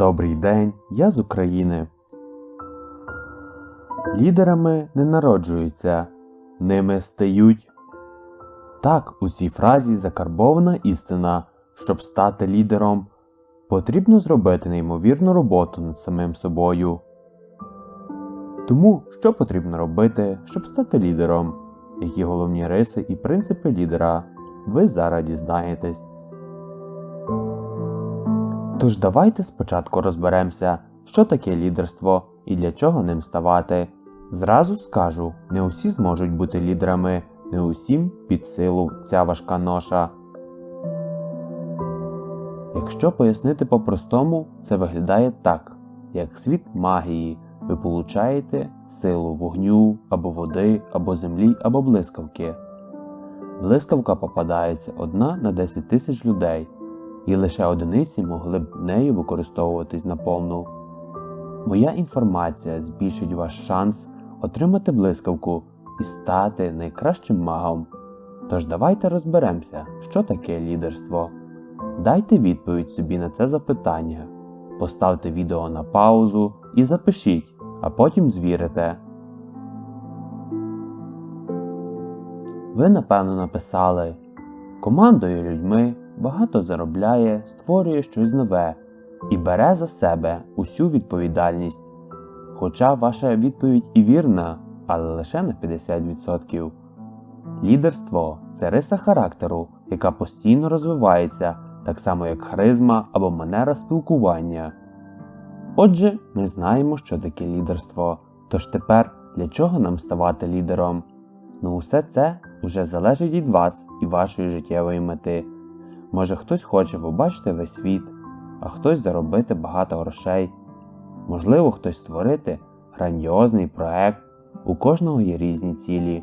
Добрий день, я з України. Лідерами не народжуються, ними стають. Так, у цій фразі закарбована істина, щоб стати лідером, потрібно зробити неймовірну роботу над самим собою. Тому що потрібно робити, щоб стати лідером? Які головні риси і принципи лідера, ви зараз дізнаєтесь. Тож давайте спочатку розберемося, що таке лідерство і для чого ним ставати. Зразу скажу, не усі зможуть бути лідерами, не усім під силу ця важка ноша. Якщо пояснити по-простому, це виглядає так, як світ магії. Ви получаєте силу вогню, або води, або землі, або блискавки. Блискавка попадається одна на 10 тисяч людей, і лише одиниці могли б нею використовуватись наповну. Моя інформація збільшить ваш шанс отримати блискавку і стати найкращим магом. Тож давайте розберемося, що таке лідерство. Дайте відповідь собі на це запитання. Поставте відео на паузу і запишіть, а потім звірите. Ви напевно написали командою людьми багато заробляє, створює щось нове і бере за себе усю відповідальність. Хоча ваша відповідь і вірна, але лише на 50%. Лідерство це риса характеру, яка постійно розвивається, так само як харизма або манера спілкування. Отже, ми знаємо, що таке лідерство. Тож тепер для чого нам ставати лідером? Ну, усе це вже залежить від вас і вашої життєвої мети. Може хтось хоче побачити весь світ, а хтось заробити багато грошей. Можливо, хтось створити грандіозний проект, у кожного є різні цілі.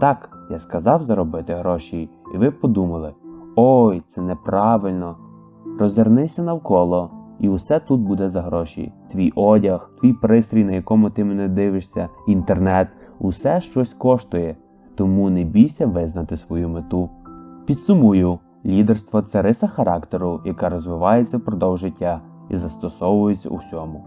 Так, я сказав заробити гроші, і ви подумали: ой, це неправильно. Розвернися навколо, і усе тут буде за гроші. Твій одяг, твій пристрій, на якому ти мене дивишся, інтернет, усе щось коштує, тому не бійся визнати свою мету. Підсумую, лідерство це риса характеру, яка розвивається впродовж життя і застосовується у всьому.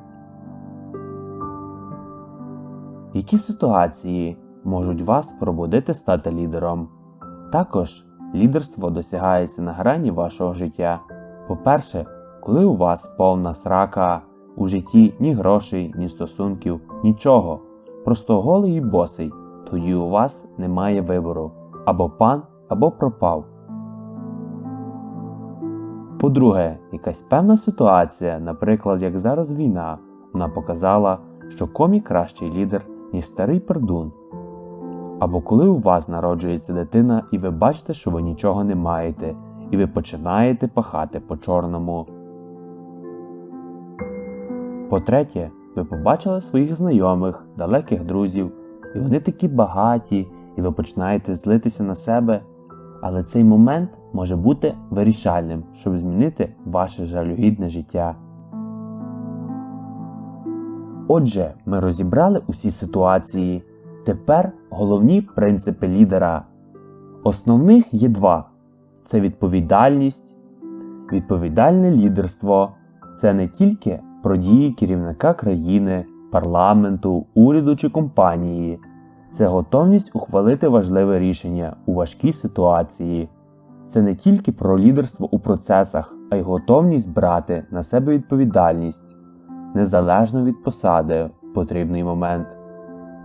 Які ситуації можуть вас пробудити стати лідером? Також лідерство досягається на грані вашого життя. По-перше, коли у вас повна срака, у житті ні грошей, ні стосунків, нічого, просто голий і босий, тоді у вас немає вибору або пан, або пропав. По-друге, якась певна ситуація, наприклад, як зараз війна, вона показала, що комі кращий лідер, ніж старий пердун. Або коли у вас народжується дитина, і ви бачите, що ви нічого не маєте, і ви починаєте пахати по чорному. По-третє, ви побачили своїх знайомих, далеких друзів, і вони такі багаті, і ви починаєте злитися на себе. Але цей момент може бути вирішальним, щоб змінити ваше жалюгідне життя. Отже, ми розібрали усі ситуації. Тепер головні принципи лідера. Основних є два: це відповідальність. Відповідальне лідерство це не тільки про дії керівника країни, парламенту, уряду чи компанії, це готовність ухвалити важливе рішення у важкій ситуації. Це не тільки про лідерство у процесах, а й готовність брати на себе відповідальність незалежно від посади в потрібний момент.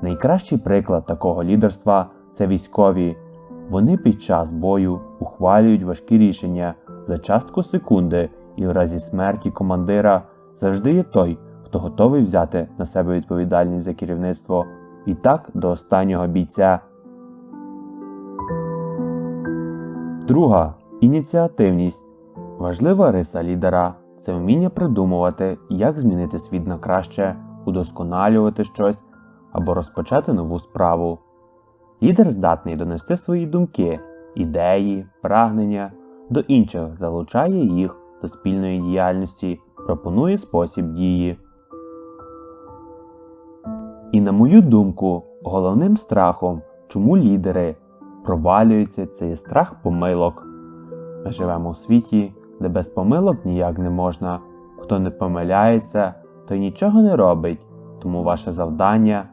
Найкращий приклад такого лідерства це військові. Вони під час бою ухвалюють важкі рішення за частку секунди, і в разі смерті командира завжди є той, хто готовий взяти на себе відповідальність за керівництво і так до останнього бійця. Друга ініціативність. Важлива риса лідера це вміння придумувати, як змінити світ на краще, удосконалювати щось або розпочати нову справу. Лідер здатний донести свої думки, ідеї, прагнення до інших, залучає їх до спільної діяльності, пропонує спосіб дії. І, на мою думку, головним страхом, чому лідери провалюються, це є страх помилок. Ми живемо у світі, де без помилок ніяк не можна. Хто не помиляється, той нічого не робить, тому ваше завдання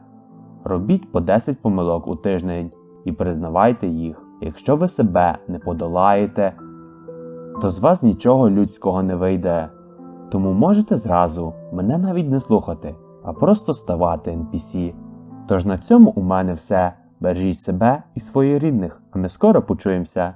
робіть по 10 помилок у тиждень і признавайте їх. Якщо ви себе не подолаєте, то з вас нічого людського не вийде. Тому можете зразу мене навіть не слухати, а просто ставати NPC. Тож на цьому у мене все. Бережіть себе і своїх рідних, а ми скоро почуємося.